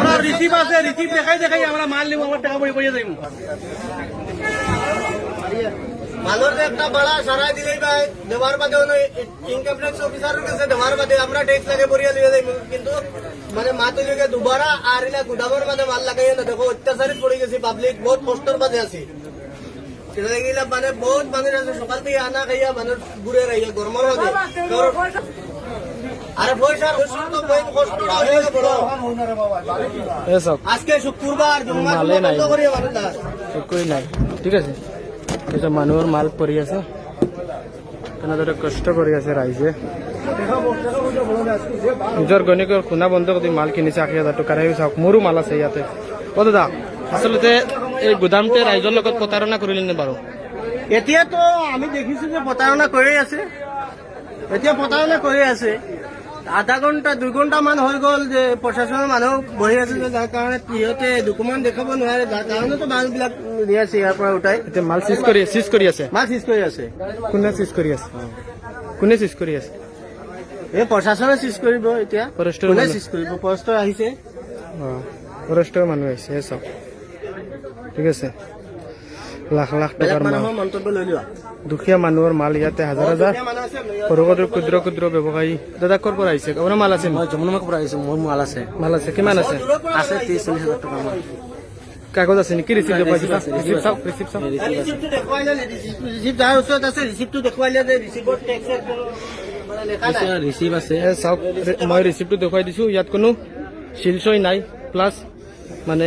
আমার রিসিভ আছে রিসিভ দেখাই দেখাই, আমরা মাল নিমু, আমার টাকা বাদে ইনকাম ট্যাক্স অফিসারের কাছে দেওয়ার বাদে কিন্তু মানে মাতুলিকে দুবারা আর ইলা গুদামের মাঝে মাল লাগাইয়া না, দেখো অত্যাচারিত পড়ে গেছি পাবলিক বহুত কষ্টর মাঝে আছি। এটা মানে বহুত মানুষ আছে সকাল থেকে আনা খাইয়া মানুষ ঘুরে রাইয়া গরমের মাঝে আরে পয়সা কষ্ট গেছে বড় এসব আজকে শুক্রবার নাই। বন্ধ করিয়া মানুষ দাস একোই নাই। ঠিক আছে। এসব মানুহৰ মাল পৰি আছে। তেনেদৰে কষ্ট কৰি আছে ৰাইজে। নিজৰ গণিকৰ খুনা বন্ধ কৰি মাল কিনিছে আশী হাজাৰ টকাৰ। চাওক মোৰো মাল আছে ইয়াতে। অ দাদা আচলতে এই গুদামটোৱে ৰাইজৰ লগত প্ৰতাৰণা কৰিলে নে বাৰু? এতিয়াতো আমি দেখিছো যে প্ৰতাৰণা কৰি আছে। এতিয়া প্ৰতাৰণা কৰি আছে। আধা ঘণ্টা দুই ঘণ্টা মান হৈ গ'ল যে প্ৰশাসনৰ মানুহ বহি আছে যে যাৰ কাৰণে সিহঁতে ডকুমেণ্ট দেখাব নোৱাৰে যাৰ কাৰণেতো মালবিলাক আছে ইয়াৰ পৰা উঠাই। এতিয়া মাল চিজ কৰি চিজ কৰি আছে? মাল চিজ কৰি আছে। কোনে চিজ কৰি আছে? কোনে চিজ কৰি আছে? এই প্ৰশাসনে চিজ কৰিব এতিয়া। ফৰেষ্টৰ কোনে। চিজ কৰিব? ফৰেষ্টৰ আহিছে। ফৰেষ্টৰ মানুহ আহিছে চাওক। ঠিক আছে? লাখ লাখ টকাৰ মাল। দুখীয়া মানুহৰ মাল ইয়াতে হাজাৰ হাজাৰ। সৰু সৰু ক্ষুদ্ৰ ক্ষুদ্ৰ ব্যৱসায়ী। দাদা ক'ৰ পৰা আহিছে? আপোনাৰ মাল আছে মই যমুনামাৰ পৰা আহিছো মোৰ মাল আছে। মাল আছে। কিমান আছে? আছে ত্ৰিশ চল্লিশ হাজাৰ টকা মান কাগজ আছে নেকি ৰিচিপ্ট দেখুৱাই দিবা ৰিচিপ্ট চাওক ৰিচিপ্ট চাওক। ৰিচিপ্টটো দেখুৱাই দিলে ৰিচিপ্ট যাৰ ওচৰত আছে ৰিচিপ্টটো দেখুৱাই যে ৰিচিপ্টত টেক্স মানে লেখা নাই। আছে। চাওক মই ৰিচিপ্টটো দেখুৱাই দিছোঁ ইয়াত কোনো শিলচয় নাই প্লাছ মানে